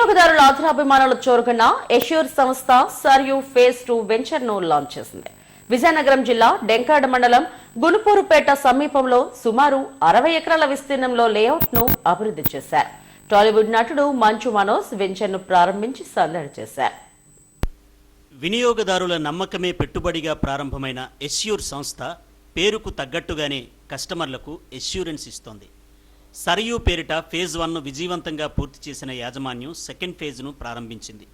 వినియోగదారుల ఆధారాభిమానులు చోరుకున్న ఎష్యూర్ సంస్థ సర్యూ ఫేజ్ టూ వెంచర్ను లాంచ్ చేసింది. విజయనగరం జిల్లా డెంకాడ మండలం గునుపూరుపేట సమీపంలో సుమారు అరవై ఎకరాల విస్తీర్ణంలో లేఅవుట్ను అభివృద్ధి చేశారు. టాలీవుడ్ నటుడు మంచు మనోజ్ వెంచర్ను ప్రారంభించి సందడి చేశారు. వినియోగదారుల నమ్మకమే పెట్టుబడిగా ప్రారంభమైన ఎస్యూర్ సంస్థ పేరుకు తగ్గట్టుగానే కస్టమర్లకు ఎష్యూరెన్స్ ఇస్తోంది. సరియు పేరిట ఫేజ్ వన్ను విజయవంతంగా పూర్తి చేసిన యాజమాన్యం సెకండ్ ఫేజ్ను ప్రారంభించింది.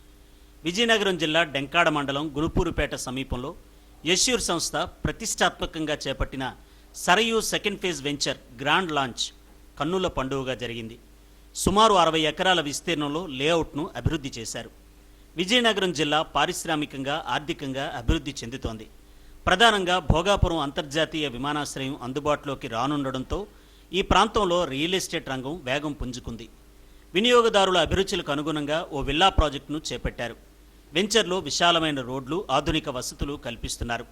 విజయనగరం జిల్లా డెంకాడ మండలం గురుపూరుపేట సమీపంలో యశ్యూర్ సంస్థ ప్రతిష్టాత్మకంగా చేపట్టిన Sarayu second phase venture grand launch కన్నుల పండుగగా జరిగింది. సుమారు అరవై ఎకరాల విస్తీర్ణంలో లేఅవుట్ను అభివృద్ధి చేశారు. విజయనగరం జిల్లా పారిశ్రామికంగా ఆర్థికంగా అభివృద్ధి చెందుతోంది. ప్రధానంగా భోగాపురం అంతర్జాతీయ విమానాశ్రయం అందుబాటులోకి రానుండడంతో ఈ ప్రాంతంలో రియల్ ఎస్టేట్ రంగం వేగం పుంజుకుంది. వినియోగదారుల అభిరుచులకు అనుగుణంగా ఓ విల్లా ప్రాజెక్టును చేపట్టారు. వెంచర్లో విశాలమైన రోడ్లు ఆధునిక వసతులు కల్పిస్తున్నారు.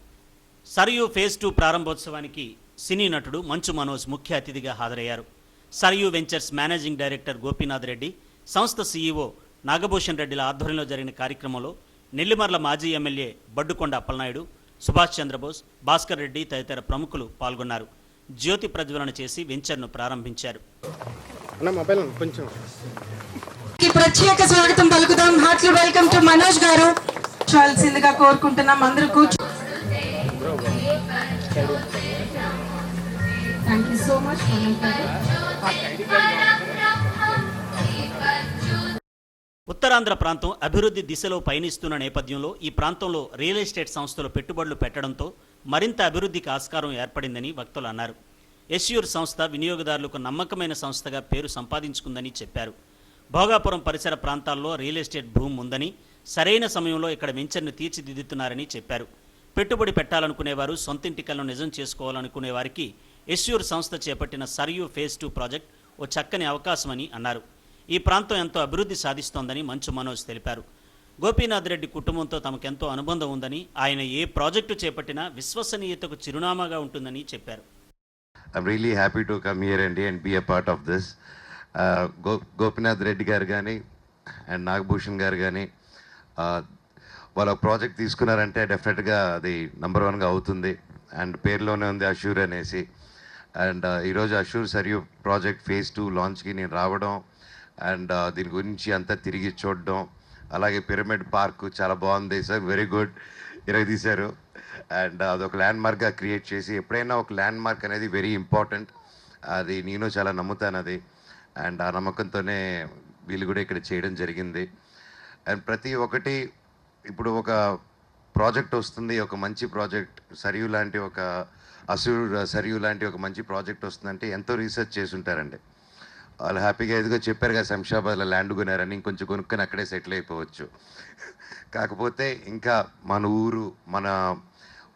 సరియు ఫేజ్ టూ ప్రారంభోత్సవానికి సినీ నటుడు మంచు మనోజ్ ముఖ్య అతిథిగా హాజరయ్యారు. Sarayu ventures managing director Gopinath Reddy సంస్థ సీఈఓ నాగభూషణ్ రెడ్డిల ఆధ్వర్యంలో జరిగిన కార్యక్రమంలో నెల్లిమర్ల మాజీ ఎమ్మెల్యే బడ్డుకొండ అప్పలనాయుడు సుభాష్ చంద్రబోస్ భాస్కర్ రెడ్డి తదితర ప్రముఖులు పాల్గొన్నారు. జ్యోతి ప్రజ్వలన చేసి వెంచర్ను ప్రారంభించారు. కొంచెం. ప్రత్యేక స్వాగతం పలుకుదాం. Heartly welcome to Manoj garu. చాల్సిందిగా కోరుకుంటున్నాం అందరూ కూర్చో thank you so much Manoj garu. Uttarandhra ప్రాంతం అభివృద్ధి దిశలో పయనిస్తున్న నేపథ్యంలో ఈ ప్రాంతంలో రియల్ ఎస్టేట్ సంస్థలు పెట్టుబడులు పెట్టడంతో మరింత అభివృద్ధికి ఆస్కారం ఏర్పడిందని వక్తలు అన్నారు. ఎస్యూర్ సంస్థ వినియోగదారులకు నమ్మకమైన సంస్థగా పేరు సంపాదించుకుందని చెప్పారు. భోగాపురం పరిసర ప్రాంతాల్లో రియల్ ఎస్టేట్ భూమి ఉందని సరైన సమయంలో ఇక్కడ వెంచర్ను తీర్చిదిద్దుతున్నారని చెప్పారు. పెట్టుబడి పెట్టాలనుకునేవారు సొంత కలను నిజం చేసుకోవాలనుకునే వారికి ఎస్యూర్ సంస్థ చేపట్టిన సర్యూ ఫేజ్ టూ ప్రాజెక్ట్ ఓ చక్కని అవకాశమని అన్నారు. ఈ ప్రాంతం ఎంతో అభివృద్ధి సాధిస్తోందని మంచు మనోజ్ తెలిపారు. గోపీనాథ్ రెడ్డి కుటుంబంతో తమకెంతో అనుబంధం ఉందని ఆయన ఏ ప్రాజెక్టు చేపట్టినా విశ్వసనీయతకు చిరునామాగా ఉంటుందని చెప్పారు. I'm really happy to come here and, and be a part of this. Uh, Reddy గారు కానీ అండ్ నాగభూషణ్ గారు కానీ uh, వాళ్ళ ప్రాజెక్ట్ తీసుకున్నారంటే డెఫినెట్గా అది నెంబర్ వన్గా అవుతుంది. అండ్ పేరులోనే ఉంది అషూర్ అనేసి. అండ్ uh, ఈరోజు Assure Sarayu project phase two లాంచ్కి నేను రావడం అండ్ దీని గురించి అంతా తిరిగి చూడడం అలాగే పిరమిడ్ పార్క్ చాలా బాగుంది సార్ వెరీ గుడ్ ఇరగ తీశారు. అండ్ అదొక ల్యాండ్ మార్క్గా క్రియేట్ చేసి ఎప్పుడైనా ఒక ల్యాండ్ మార్క్ అనేది వెరీ ఇంపార్టెంట్ అది నేను చాలా నమ్ముతాను అది. అండ్ ఆ నమ్మకంతోనే వీళ్ళు కూడా ఇక్కడ చేయడం జరిగింది. అండ్ ప్రతి ఒక్కటి ఇప్పుడు ఒక ప్రాజెక్ట్ వస్తుంది ఒక మంచి ప్రాజెక్ట్ సరియు లాంటి ఒక అసూర్ సరియు లాంటి ఒక మంచి ప్రాజెక్ట్ వస్తుందంటే ఎంతో రీసెర్చ్ చేసి ఉంటారండి. వాళ్ళు హ్యాపీగా ఎదుగో చెప్పారు కదా శంషాబాద్లో ల్యాండ్ కొనారని ఇంకొంచెం కొనుక్కొని అక్కడే సెటిల్ అయిపోవచ్చు. కాకపోతే ఇంకా మన ఊరు మన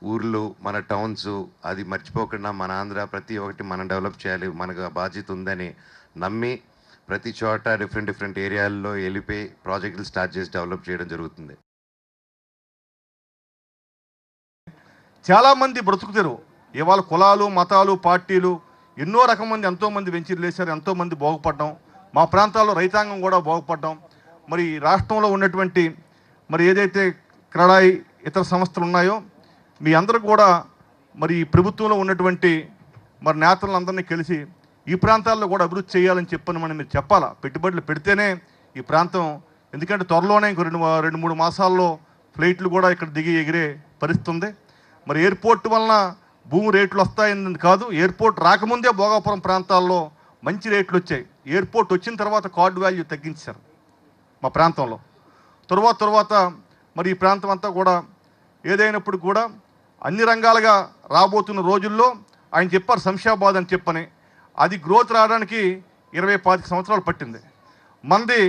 ఊర్లు మన టౌన్స్ అది మర్చిపోకుండా మన ఆంధ్ర ప్రతి ఒక్కటి మనం డెవలప్ చేయాలి మనకు బాధ్యత ఉందని నమ్మి ప్రతి చోట డిఫరెంట్ డిఫరెంట్ ఏరియాల్లో వెళ్ళిపోయి ప్రాజెక్టులు స్టార్ట్ చేసి డెవలప్ చేయడం జరుగుతుంది. చాలామంది బ్రతుకుతారు. ఇవాళ కులాలు మతాలు పార్టీలు ఎన్నో రకం మంది ఎంతోమంది వెంచర్లు వేశారు ఎంతోమంది బాగుపడ్డాం. మా ప్రాంతాల్లో రైతాంగం కూడా బాగుపడ్డాం. మరి రాష్ట్రంలో ఉన్నటువంటి మరి ఏదైతే క్రడాయి ఇతర సంస్థలు ఉన్నాయో మీ అందరూ కూడా మరి ప్రభుత్వంలో ఉన్నటువంటి మరి నేతలందరినీ కలిసి ఈ ప్రాంతాల్లో కూడా అభివృద్ధి చేయాలని చెప్పని మనం మీరు చెప్పాలా? పెట్టుబడులు పెడితేనే ఈ ప్రాంతం ఎందుకంటే త్వరలోనే ఇంకో రెండు రెండు మూడు మాసాల్లో ఫ్లైట్లు కూడా ఇక్కడ దిగి ఎగిరే పరిస్థితి ఉంది. మరి ఎయిర్పోర్ట్ వలన భూమి రేట్లు వస్తాయని కాదు ఎయిర్పోర్ట్ రాకముందే భోగాపురం ప్రాంతాల్లో మంచి రేట్లు వచ్చాయి. ఎయిర్పోర్ట్ వచ్చిన తర్వాత కార్డు వాల్యూ తగ్గించారు మా ప్రాంతంలో. తర్వాత తర్వాత మరి ఈ ప్రాంతం అంతా కూడా ఏదైనప్పుడు కూడా అన్ని రంగాలుగా రాబోతున్న రోజుల్లో ఆయన చెప్పారు శంషాబాద్ అని చెప్పని. అది గ్రోత్ రావడానికి ఇరవై పాతిక సంవత్సరాలు పట్టింది. మంది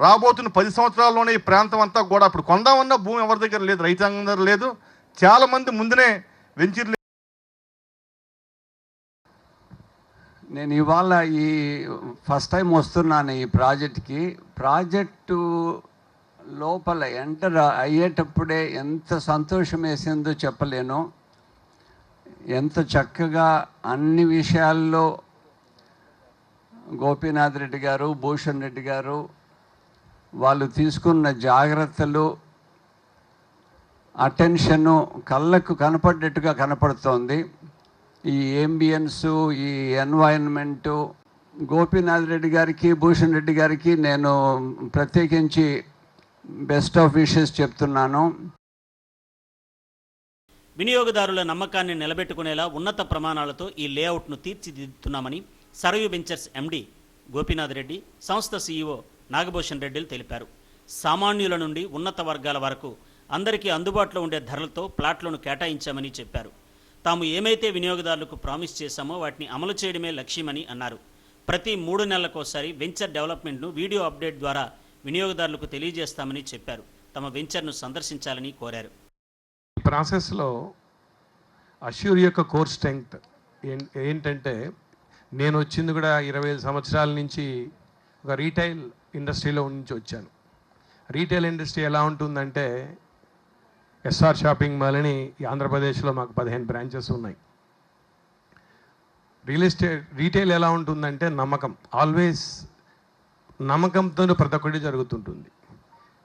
రాబోతున్న పది సంవత్సరాల్లోనే ఈ ప్రాంతం అంతా కూడా అప్పుడు కొందామన్న భూమి ఎవరి దగ్గర లేదు రైతాంగం దగ్గర లేదు. చాలామంది ముందునే వెంచర్లు నేను ఇవాళ ఈ ఫస్ట్ టైం వస్తున్నాను ఈ ప్రాజెక్ట్కి. ప్రాజెక్టు లోపల ఎంటర్ అయ్యేటప్పుడే ఎంత సంతోషం వేసిందో చెప్పలేను. ఎంత చక్కగా అన్ని విషయాల్లో గోపీనాథ్ రెడ్డి గారు భూషణ్ రెడ్డి గారు వాళ్ళు తీసుకున్న జాగ్రత్తలు అటెన్షను కళ్ళకు కనపడ్డట్టుగా కనపడుతోంది. ఈ ఏంబియన్సు ఈ ఎన్వైరన్మెంటు గోపీనాథ్ రెడ్డి గారికి భూషణ్ రెడ్డి గారికి నేను ప్రత్యేకించి బెస్ట్ ఆఫ్ విషెస్ చెప్తున్నాను. వినియోగదారుల నమ్మకాన్ని నిలబెట్టుకునేలా ఉన్నత ప్రమాణాలతో ఈ లేఅవుట్ను తీర్చిదిద్దుతున్నామని సరయు వెంచర్స్ ఎండి గోపీనాథ్ రెడ్డి సంస్థ సీఈఓ నాగభూషణ్ రెడ్డిలు తెలిపారు. సామాన్యుల నుండి ఉన్నత వర్గాల వరకు అందరికీ అందుబాటులో ఉండే ధరలతో ప్లాట్లను కేటాయించామని చెప్పారు. తాము ఏమైతే వినియోగదారులకు ప్రామిస్ చేశామో వాటిని అమలు చేయడమే లక్ష్యమని అన్నారు. ప్రతి మూడు నెలలకోసారి వెంచర్ డెవలప్మెంట్ను వీడియో అప్డేట్ ద్వారా వినియోగదారులకు తెలియజేస్తామని చెప్పారు. తమ వెంచర్ను సందర్శించాలని కోరారు. ఈ ప్రాసెస్లో అష్యూర్ యొక్క కోర్ స్ట్రెంగ్త్ ఏం- ఏంటంటే నేను వచ్చింది కూడా ఇరవై ఐదు సంవత్సరాల నుంచి ఒక రీటైల్ ఇండస్ట్రీలో నుంచి వచ్చాను. రీటైల్ ఇండస్ట్రీ ఎలా ఉంటుందంటే ఎస్ఆర్ షాపింగ్ మాల్ అని ఈ ఆంధ్రప్రదేశ్లో మాకు పదిహేను బ్రాంచెస్ ఉన్నాయి. రియల్ ఎస్టేట్ రీటైల్ ఎలా ఉంటుందంటే నమ్మకం. ఆల్వేస్ నమ్మకంతో ప్రతి ఒక్కటి జరుగుతుంటుంది.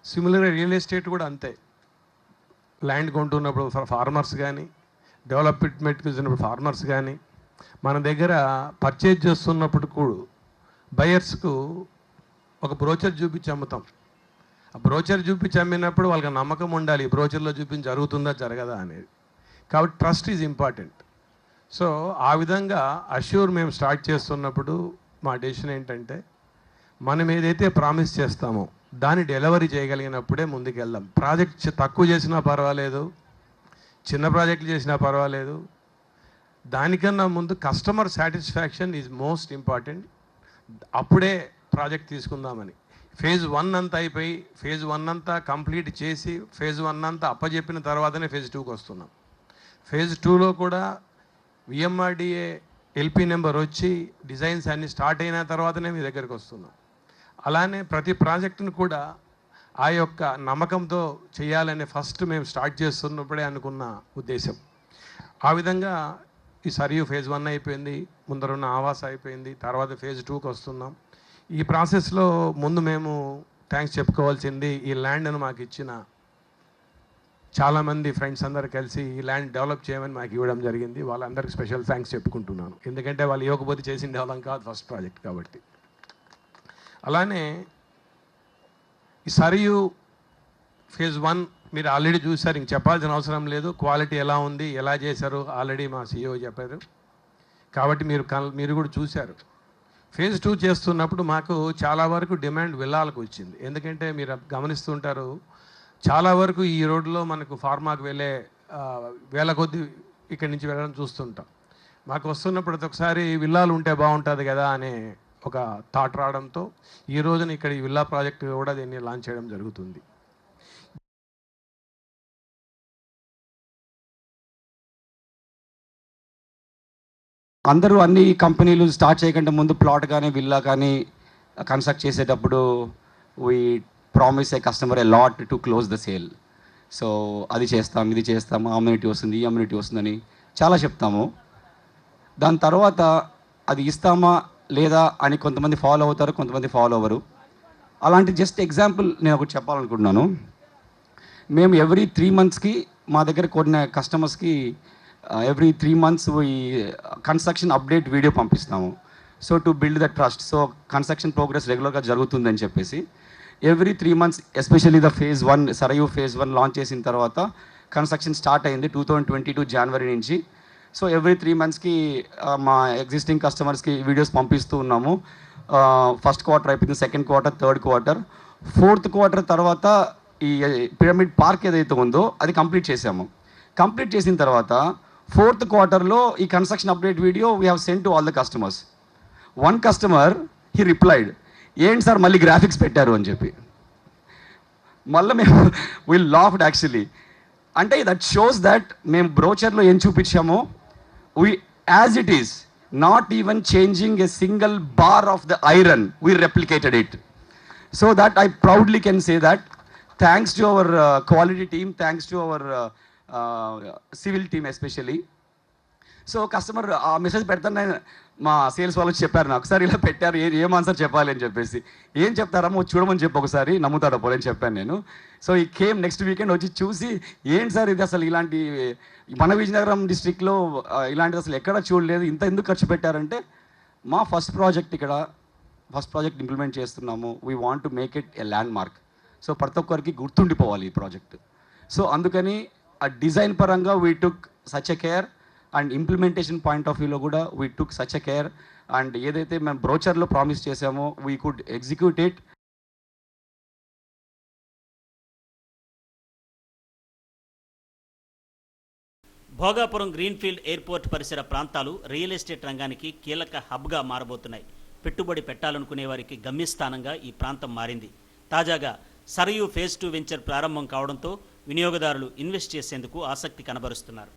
సిమిలర్గా రియల్ ఎస్టేట్ కూడా అంతే. ల్యాండ్ కొంటున్నప్పుడు ఫార్మర్స్ కానీ డెవలప్మెంట్కి వచ్చినప్పుడు ఫార్మర్స్ కానీ మన దగ్గర పర్చేజ్ చేస్తున్నప్పుడు కూడా బయర్స్కు ఒక బ్రోచర్ చూపించి అమ్ముతాం. బ్రోచర్ చూపించి అమ్మినప్పుడు వాళ్ళకి నమ్మకం ఉండాలి బ్రోచర్లో చూపించి జరుగుతుందా జరగదా అనేది. కాబట్టి ట్రస్ట్ ఈజ్ ఇంపార్టెంట్. సో ఆ విధంగా అష్యూర్ మేము స్టార్ట్ చేస్తున్నప్పుడు మా డెసిషన్ ఏంటంటే మనం ఏదైతే ప్రామిస్ చేస్తామో దాన్ని డెలివరీ చేయగలిగినప్పుడే ముందుకెళ్దాం. ప్రాజెక్ట్ తక్కువ చేసినా పర్వాలేదు చిన్న ప్రాజెక్టులు చేసినా పర్వాలేదు. దానికన్నా ముందు customer satisfaction is most important. అప్పుడే ప్రాజెక్ట్ తీసుకుందామని. ఫేజ్ వన్ అంతా అయిపోయి ఫేజ్ వన్ అంతా కంప్లీట్ చేసి ఫేజ్ వన్ అంతా అప్పచెప్పిన తర్వాతనే ఫేజ్ టూకి వస్తున్నాం. ఫేజ్ టూలో కూడా విఎంఆర్డిఏ ఎల్పి నెంబర్ వచ్చి డిజైన్స్ అన్ని స్టార్ట్ అయిన తర్వాతనే మీ దగ్గరికి వస్తున్నాం. అలానే ప్రతి ప్రాజెక్టును కూడా ఆ యొక్క నమ్మకంతో చేయాలని ఫస్ట్ మేము స్టార్ట్ చేస్తున్నప్పుడే అనుకున్న ఉద్దేశం. ఆ విధంగా ఈ సరియు ఫేజ్ వన్ అయిపోయింది ముందరున్న ఆవాస అయిపోయింది తర్వాత ఫేజ్ టూకి వస్తున్నాం. ఈ ప్రాసెస్లో ముందు మేము థ్యాంక్స్ చెప్పుకోవాల్సింది ఈ ల్యాండ్ను మాకు ఇచ్చిన చాలామంది ఫ్రెండ్స్ అందరు కలిసి ఈ ల్యాండ్ డెవలప్ చేయమని మాకు ఇవ్వడం జరిగింది. వాళ్ళందరికీ స్పెషల్ థ్యాంక్స్ చెప్పుకుంటున్నాను. ఎందుకంటే వాళ్ళు ఇవ్వకపోతే చేసిన డెవలప్ కాదు ఫస్ట్ ప్రాజెక్ట్ కాబట్టి. అలానే ఈ సరియు ఫేజ్ వన్ మీరు ఆల్రెడీ చూశారు ఇంక చెప్పాల్సిన అవసరం లేదు. క్వాలిటీ ఎలా ఉంది ఎలా చేశారు ఆల్రెడీ మా సీఈఓ చెప్పారు. కాబట్టి మీరు కల్- మీరు కూడా చూశారు. ఫేజ్ టూ చేస్తున్నప్పుడు మాకు చాలా వరకు డిమాండ్ విల్లాలకు వచ్చింది. ఎందుకంటే మీరు గమనిస్తుంటారు చాలా వరకు ఈ రోడ్లో మనకు ఫార్మాకు వెళ్ళే వేల కొద్ది ఇక్కడి నుంచి వెళ్ళడం చూస్తుంటాం. మాకు వస్తున్నప్పుడు ప్రతి ఒక్కసారి విల్లాలు ఉంటే బాగుంటుంది కదా అనే ఒక థాట్ రావడంతో ఈ రోజున ఇక్కడ ఈ విల్లా ప్రాజెక్ట్ కూడా దీన్ని లాంచ్ చేయడం జరుగుతుంది. అందరూ అన్ని కంపెనీలు స్టార్ట్ చేయకుండా ముందు ప్లాట్ కానీ విల్లా కానీ కన్స్ట్రక్ట్ చేసేటప్పుడు we promise a customer a lot to close the sale so అది చేస్తాం ఇది చేస్తాము అమ్యూనిటీ వస్తుంది ఈ అమ్యూనిటీ వస్తుందని చాలా చెప్తాము. దాని తర్వాత అది ఇస్తామా లేదా అని కొంతమంది ఫాలో అవుతారు కొంతమంది ఫాలో అవ్వరు. అలాంటి జస్ట్ ఎగ్జాంపుల్ నేను ఒకటి చెప్పాలనుకుంటున్నాను. మేము ఎవ్రీ త్రీ మంత్స్కి మా దగ్గర కొన్ని కస్టమర్స్కి ఎవ్రీ త్రీ మంత్స్ ఈ కన్స్ట్రక్షన్ అప్డేట్ వీడియో పంపిస్తాము. So to build the trust so construction progress రెగ్యులర్గా జరుగుతుందని చెప్పేసి every three months especially the phase one Sarayu phase one launch చేసిన తర్వాత కన్స్ట్రక్షన్ స్టార్ట్ అయింది టూ థౌజండ్ ట్వంటీ టూ జనవరి నుంచి సో ఎవ్రీ త్రీ మంత్స్కి మా ఎగ్జిస్టింగ్ కస్టమర్స్కి వీడియోస్ పంపిస్తూ ఉన్నాము. ఫస్ట్ క్వార్టర్ అయిపోయింది second quarter third quarter fourth quarter తర్వాత ఈ పిరమిడ్ పార్క్ ఏదైతే ఉందో అది కంప్లీట్ చేసాము. కంప్లీట్ చేసిన తర్వాత ఫోర్త్ క్వార్టర్లో ఈ construction update video we have send to all the customers one customer he replied ఏంటి సార్ మళ్ళీ గ్రాఫిక్స్ పెట్టారు? అని చెప్పి. మళ్ళీ మేము విల్ లాఫ్డ్ యాక్చువల్లీ అంటే దట్ షోస్ దట్ మేము బ్రోచర్లో ఏం చూపించామో we as it is not even changing a single bar of the iron we replicated it so that I proudly can say that thanks to our quality team thanks to our civil team especially. So customer ఆ message పెడతాను నేను మా sales వాళ్ళు చెప్పారు నాకు. ఒకసారి ఇలా పెట్టారు ఏ ఏం ఆన్సర్ చెప్పాలి? అని చెప్పేసి. ఏం చెప్తారమ్మో చూడమని చెప్పి ఒకసారి నమ్ముతాడో పోలేని చెప్పాను నేను. సో ఈ కేమ్ నెక్స్ట్ వీకెండ్ వచ్చి చూసి ఏంటి సార్ ఇది అసలు ఇలాంటి మన విజయనగరం డిస్ట్రిక్ట్లో ఇలాంటిది అసలు ఎక్కడ చూడలేదు? ఇంత ఎందుకు ఖర్చు పెట్టారంటే మా ఫస్ట్ ప్రాజెక్ట్ ఇక్కడ ఫస్ట్ ప్రాజెక్ట్ ఇంప్లిమెంట్ చేస్తున్నాము. We want to make it a landmark so ప్రతి ఒక్కరికి గుర్తుండిపోవాలి ఈ ప్రాజెక్ట్ సో అందుకని ఆ డిజైన్ పరంగా we took such a care and implementation point of వ్యూలో కూడా we took such a care and ఏదైతే మేము బ్రోచర్లో ప్రామిస్ చేసామో we could execute it Bhogapuram greenfield airport పరిసర ప్రాంతాలు రియల్ ఎస్టేట్ రంగానికి కీలక హబ్గా మారబోతున్నాయి. పెట్టుబడి పెట్టాలనుకునే వారికి గమ్యస్థానంగా ఈ ప్రాంతం మారింది. తాజాగా సరయు ఫేజ్ టూ వెంచర్ ప్రారంభం కావడంతో వినియోగదారులు ఇన్వెస్ట్ చేసేందుకు ఆసక్తి కనబరుస్తున్నారు.